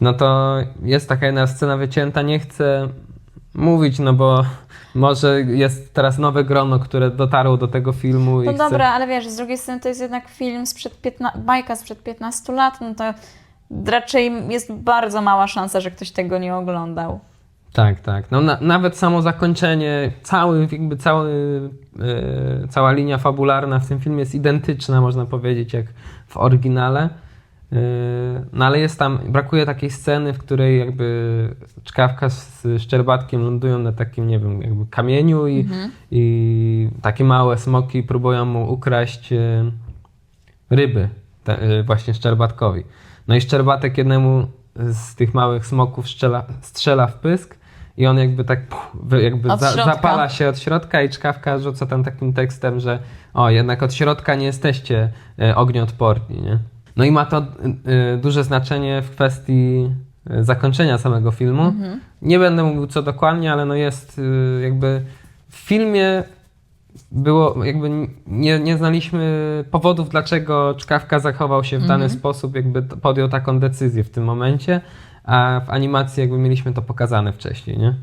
no to jest taka jedna scena wycięta, nie chcę mówić, no bo może jest teraz nowe grono, które dotarło do tego filmu i No chcę... dobra, ale wiesz, z drugiej strony to jest jednak film sprzed 15, bajka sprzed 15 lat, no to raczej jest bardzo mała szansa, że ktoś tego nie oglądał. Tak, tak. No na, nawet samo zakończenie, cały, jakby cały, e, cała linia fabularna w tym filmie jest identyczna, można powiedzieć, jak w oryginale. E, no ale jest tam, brakuje takiej sceny, w której jakby czkawka z szczerbatkiem lądują na takim, nie wiem, jakby kamieniu i, i takie małe smoki próbują mu ukraść e, ryby, te, e, właśnie szczerbatkowi. No i szczerbatek jednemu z tych małych smoków strzela, strzela w pysk i on jakby tak wy- jakby za, zapala się od środka i czkawka rzuca tam takim tekstem, że o, jednak od środka nie jesteście ognioodporni, nie? No i ma to e, duże znaczenie w kwestii e, zakończenia samego filmu. Mhm. Nie będę mówił co dokładnie, ale no jest jakby w filmie było jakby nie, nie znaliśmy powodów, dlaczego Czkawka zachował się w dany Mhm. sposób, jakby podjął taką decyzję w tym momencie, a w animacji jakby mieliśmy to pokazane wcześniej, nie?